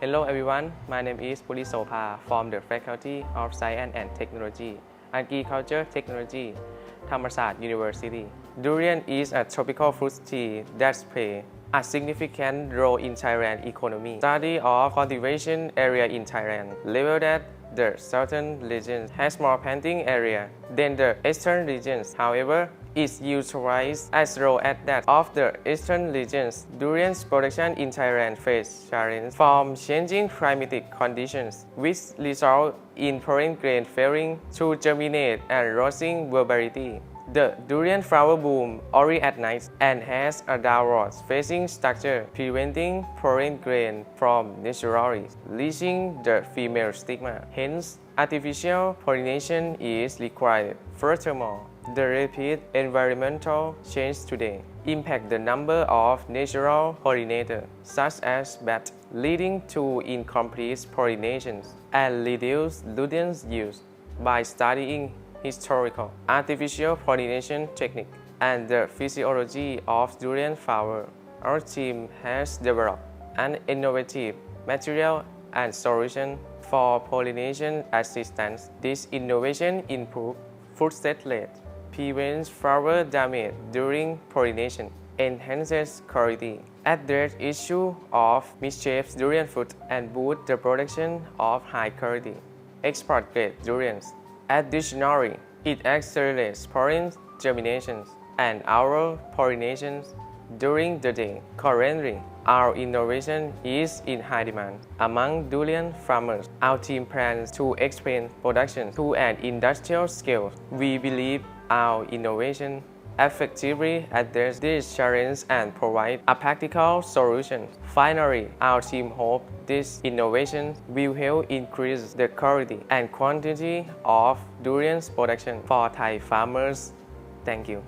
Hello everyone, my name is Puli Sopa from the Faculty of Science and Technology, Agriculture Technology, Thammasat University. Durian is a tropical fruit tree that plays a significant role in Thailand economy. Study of cultivation area in Thailand revealed that the southern region has more planting area than the eastern regions. However, its utilized as low as that of the eastern regions. Durian's production in Thailand face challenges from changing climatic conditions, which result in foreign grain failing to germinate and losing viability. The durian flower bloom only at night and has a downward facing structure, preventing foreign grain from naturally reaching the female stigma. Hence, artificial pollination is required. Furthermore, the rapid environmental change today impact the number of natural pollinators, such as bats, leading to incomplete pollinations and reduced Ludian's use. By studying historical, artificial pollination technique, and the physiology of durian flower, our team has developed an innovative material and solution for pollination assistance. This innovation improves food set rate, prevents flower damage during pollination, enhances quality, address issue of misshaped durian fruit, and boost the production of high quality export grade durians. Additionally, it accelerates pollen germination and auroral pollination during the day. Currently, our innovation is in high demand among durian farmers. Our team plans to expand production to an industrial scale. We believe our innovation effectively address this challenge and provide a practical solution. Finally, our team hopes this innovation will help increase the quality and quantity of durian production for Thai farmers. Thank you.